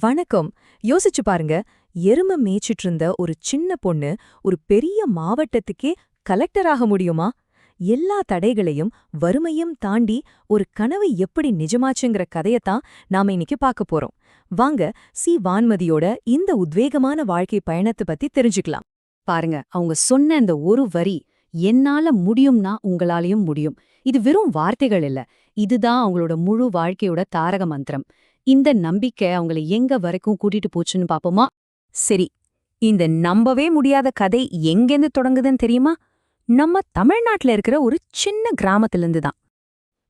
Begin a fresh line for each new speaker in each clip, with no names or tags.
வணக்கம். யோசிச்சு பாருங்க. எரும மேய்ச்சிட்டு இருந்த ஒரு சின்ன பொண்ணு ஒரு பெரிய மாவட்டத்துக்கே கலெக்டராக முடியுமா? எல்லா தடைகளையும் வறுமையும் தாண்டி ஒரு கனவு எப்படி நிஜமாச்சுங்கிற கதையத்தான் நாம இன்னைக்கு பார்க்க போறோம். வாங்க சி. வான்மதியோட இந்த உத்வேகமான வாழ்க்கை பயணத்தை பத்தி தெரிஞ்சுக்கலாம்.
பாருங்க அவங்க சொன்ன அந்த ஒரு வரி என்னால முடியும்னா உங்களாலையும் முடியும். இது வெறும் வார்த்தைகள் இல்ல. இதுதான் அவங்களோட முழு வாழ்க்கையோட தாரக மந்திரம். இந்த நம்பிக்கை அவங்கள எங்க வரைக்கும் கூட்டிட்டு போச்சுன்னு பாப்போமா?
சரி இந்த நம்பவே முடியாத கதை எங்கேருந்து தொடங்குதுன்னு தெரியுமா? நம்ம தமிழ்நாட்டுல இருக்கிற ஒரு சின்ன கிராமத்திலிருந்து தான்.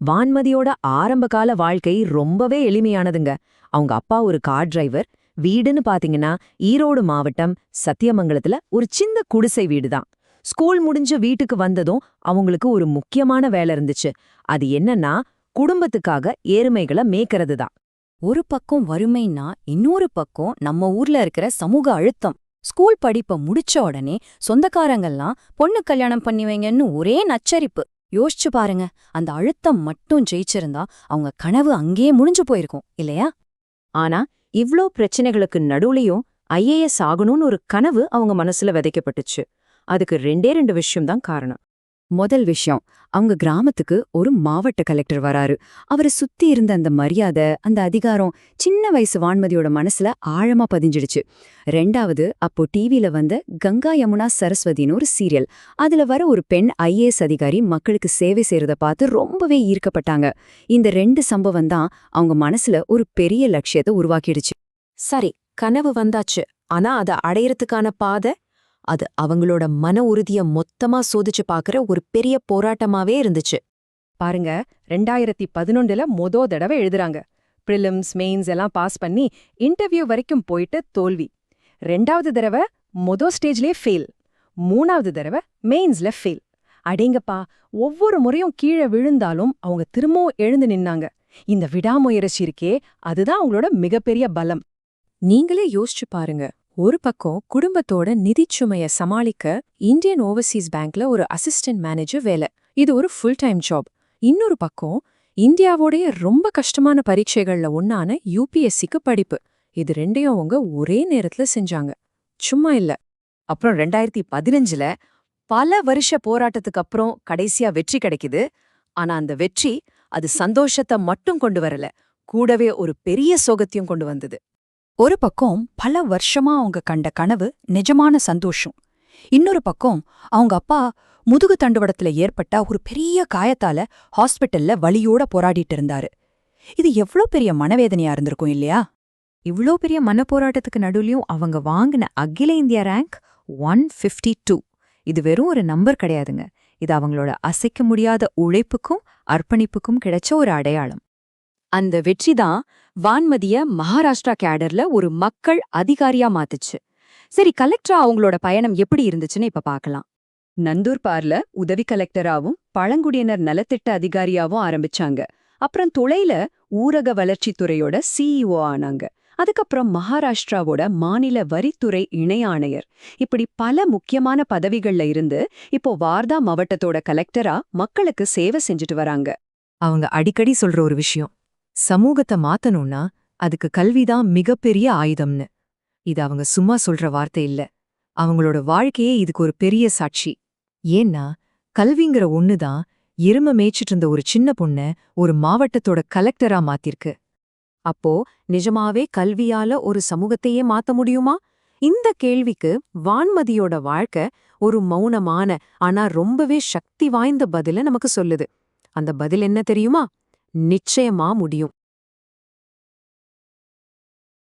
வான்மதியோட ஆரம்பகால வாழ்க்கை ரொம்பவே எளிமையானதுங்க. அவங்க அப்பா ஒரு கார் டிரைவர். வீடுன்னு பாத்தீங்கன்னா ஈரோடு மாவட்டம் சத்தியமங்கலத்துல ஒரு சின்ன குடிசை வீடு தான். ஸ்கூல் முடிஞ்ச வீட்டுக்கு வந்ததும் அவங்களுக்கு ஒரு முக்கியமான வேலை இருந்துச்சு. அது என்னன்னா குடும்பத்துக்காக ஏறுமைகளை மேய்க்கிறது தான்.
ஒரு பக்கம் வறுமைன்னா இன்னொரு பக்கம் நம்ம ஊர்ல இருக்கிற சமூக அழுத்தம். ஸ்கூல் படிப்ப முடிச்ச உடனே சொந்தக்காரங்கள்லாம் பொண்ணு கல்யாணம் பண்ணி வைங்கன்னு ஒரே நச்சரிப்பு. யோசிச்சு பாருங்க அந்த அழுத்தம் மட்டும் ஜெயிச்சிருந்தா அவங்க கனவு அங்கேயே முடிஞ்சு போயிருக்கும் இல்லையா?
ஆனா இவ்ளோ பிரச்சனைகளுக்கு நடுவுலயும் ஐஏஎஸ் ஆகணும்னு ஒரு கனவு அவங்க மனசுல விதைக்கப்பட்டுச்சு. அதுக்கு ரெண்டே ரெண்டு விஷயம்தான் காரணம்.
முதல் விஷயம் அவங்க கிராமத்துக்கு ஒரு மாவட்ட கலெக்டர் வராரு. அவரை சுத்தி இருந்த அந்த மரியாதை அந்த அதிகாரம் சின்ன வயசு வான்மதியோட மனசுல ஆழமா பதிஞ்சிடுச்சு. ரெண்டாவது அப்போ டிவில வந்த கங்கா யமுனா சரஸ்வதினு ஒரு சீரியல். அதுல வர ஒரு பெண் ஐஏஎஸ் அதிகாரி மக்களுக்கு சேவை செய்யறத பார்த்து ரொம்பவே ஈர்க்கப்பட்டாங்க. இந்த ரெண்டு சம்பவம் தான் அவங்க மனசுல ஒரு பெரிய லட்சியத்தை உருவாக்கிடுச்சு.
சரி கனவு வந்தாச்சு. ஆனா அத அடையறதுக்கான பாதை அது அவங்களோட மன உறுதிய மொத்தமா சோதிச்சு பாக்குற ஒரு பெரிய போராட்டமாவே இருந்துச்சு. பாருங்க ரெண்டாயிரத்தி பதினொன்றுல மொதோ தடவை எழுதுறாங்க. ப்ரிலிம்ஸ் மெயின்ஸ் எல்லாம் பாஸ் பண்ணி இன்டர்வியூ வரைக்கும் போயிட்டு தோல்வி. ரெண்டாவது தடவை மொதோ ஸ்டேஜ்லயே ஃபெயில். மூணாவது தடவை மெயின்ஸ்ல ஃபெயில். அடேங்கப்பா ஒவ்வொரு முறையும் கீழே விழுந்தாலும் அவங்க திரும்பவும் எழுந்து நின்னாங்க. இந்த விடாமுயற்சி இருக்கே அதுதான் அவங்களோட மிகப்பெரிய பலம். நீங்களே யோசிச்சு பாருங்க. ஒரு பக்கம் குடும்பத்தோட நிதிச்சுமைய சமாளிக்க இந்தியன் ஓவர்சீஸ் பேங்க்ல ஒரு அசிஸ்டன்ட் மேனேஜர் வேலை. இது ஒரு ஃபுல் டைம் ஜாப் இன்னொரு பக்கம் இந்தியாவோடைய ரொம்ப கஷ்டமான பரீட்சைகள்ல ஒன்னான யூபிஎஸ்சிக்கு படிப்பு. இது ரெண்டையும் அவங்க ஒரே நேரத்துல செஞ்சாங்க. சும்மா இல்ல. அப்புறம் ரெண்டாயிரத்தி பதினஞ்சுல பல வருஷ போராட்டத்துக்கு அப்புறம் கடைசியா வெற்றி கிடைக்குது. ஆனா அந்த வெற்றி அது சந்தோஷத்தை மட்டும் கொண்டு வரல. கூடவே ஒரு பெரிய சோகத்தையும் கொண்டு வந்தது.
ஒரு பக்கம் பல வருஷமா அவங்க கண்ட கனவு நிஜமான சந்தோஷம். இன்னொரு பக்கம் அவங்க அப்பா முதுகு தண்டுவடத்துல ஏற்பட்ட ஒரு பெரிய காயத்தால ஹாஸ்பிட்டல்ல வழியோட போராடிட்டு இருந்தாரு. இது எவ்ளோ பெரிய மனவேதனையா இருந்திருக்கும் இல்லையா?
இவ்ளோ பெரிய மனப்போராட்டத்துக்கு நடுவுலயும் அவங்க வாங்கின அகில இந்திய ரேங்க் ஒன் ஃபிஃப்டி டூ. இது வெறும் ஒரு நம்பர் கிடையாதுங்க. இது அவங்களோட அசைக்க முடியாத உழைப்புக்கும் அர்ப்பணிப்புக்கும் கிடைச்ச ஒரு அடையாளம். அந்த வெற்றி தான் வான்மதிய மகாராஷ்டிரா கேடர்ல ஒரு மக்கள் அதிகாரியா மாத்துச்சு. சரி கலெக்டரா அவங்களோட பயணம் எப்படி இருந்துச்சுன்னு இப்ப பார்க்கலாம் நந்தூர்பார்ல உதவி கலெக்டராவும் பழங்குடியினர் நலத்திட்ட அதிகாரியாவும் ஆரம்பிச்சாங்க. அப்புறம் துளையில ஊரக வளர்ச்சித்துறையோட சிஇஓ ஆனாங்க. அதுக்கப்புறம் மகாராஷ்டிராவோட மாநில வரித்துறை இணை ஆணையர். இப்படி பல முக்கியமான பதவிகள்ல இருந்து இப்போ வார்தா மாவட்டத்தோட கலெக்டரா மக்களுக்கு சேவை செஞ்சுட்டு வராங்க. அவங்க அடிக்கடி சொல்ற ஒரு விஷயம் சமூகத்தை மாத்தணும்னா அதுக்கு கல்விதான் மிகப்பெரிய ஆயுதம்னு. இது அவங்க சும்மா சொல்ற வார்த்தை இல்ல. அவங்களோட வாழ்க்கையே இதுக்கு ஒரு பெரிய சாட்சி. ஏன்னா கல்விங்கிற ஒண்ணுதான் எரும மேய்ச்சிட்டு இருந்த ஒரு சின்ன பொண்ண ஒரு மாவட்டத்தோட கலெக்டரா மாத்திருக்கு. அப்போ நிஜமாவே கல்வியால ஒரு சமூகத்தையே மாத்த முடியுமா? இந்த கேள்விக்கு வான்மதியோட வாழ்க்கை ஒரு மௌனமான ஆனா ரொம்பவே சக்தி வாய்ந்த பதில நமக்கு சொல்லுது. அந்த பதில் என்ன தெரியுமா? நிச்சயமா முடியும்.